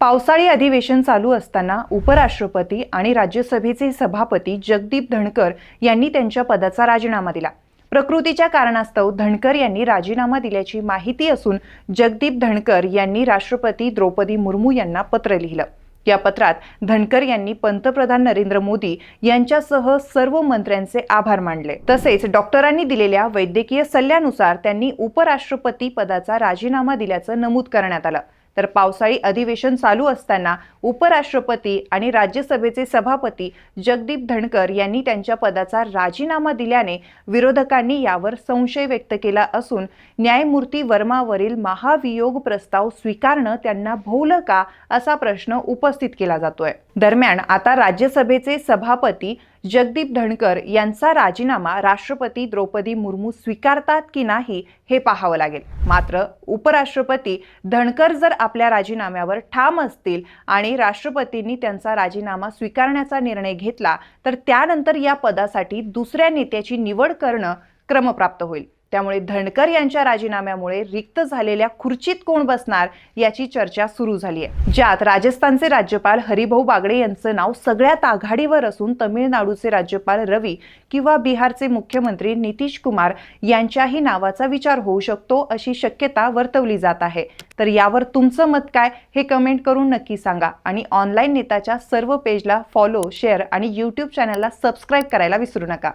पावसाळी अधिवेशन चालू असताना उपराष्ट्रपती आणि राज्यसभेचे सभापती जगदीप धनकर यांनी त्यांच्या पदाचा राजीनामा दिला. प्रकृतीच्या कारणास्तव धनकर यांनी राजीनामा दिल्याची माहिती असून जगदीप धनकर यांनी राष्ट्रपती द्रौपदी मुर्मू यांना पत्र लिहिलं. या पत्रात धनकर यांनी पंतप्रधान नरेंद्र मोदी यांच्यासह सर्व मंत्र्यांचे आभार मानले. तसेच डॉक्टरांनी दिलेल्या वैद्यकीय सल्ल्यानुसार त्यांनी उपराष्ट्रपती पदाचा राजीनामा दिल्याचं नमूद करण्यात आलं. तर पावसाळी अधिवेशन चालू असताना उपराष्ट्रपती आणि राज्यसभेचे सभापती जगदीप धनकर यांनी त्यांच्या पदाचा राजीनामा दिल्याने विरोधकांनी यावर संशय व्यक्त केला असून न्यायमूर्ती वर्मावरील महाभियोग प्रस्ताव स्वीकारणं त्यांना भोवलं का असा प्रश्न उपस्थित केला जातोय. दरम्यान आता राज्यसभेचे सभापती जगदीप धनकर यांचा राजीनामा राष्ट्रपती द्रौपदी मुर्मू स्वीकारतात की नाही हे पाहावं लागेल. मात्र उपराष्ट्रपती धनकर जर आपल्या राजीनाम्यावर ठाम असतील आणि राष्ट्रपतींनी त्यांचा राजीनामा स्वीकारण्याचा निर्णय घेतला तर त्यानंतर या पदासाठी दुसऱ्या नेत्याची निवड करणं क्रमप्राप्त होईल. त्यामुळे धनकर यांच्या राजीनाम्यामुळे रिक्त झालेल्या खुर्चीत कोण बसणार याची चर्चा सुरू झाली आहे. ज्यात राजस्थानचे राज्यपाल हरिभाऊ बागडे यांचं नाव सगळ्यात आघाडीवर असून तमिळनाडूचे राज्यपाल रवी किंवा बिहारचे मुख्यमंत्री नितीश कुमार यांच्याही नावाचा विचार होऊ शकतो अशी शक्यता वर्तवली जात आहे. तर यावर तुमचं मत काय हे कमेंट करून नक्की सांगा आणि ऑनलाईन नेताच्या सर्व पेजला फॉलो शेअर आणि यूट्यूब चॅनलला सबस्क्राईब करायला विसरू नका.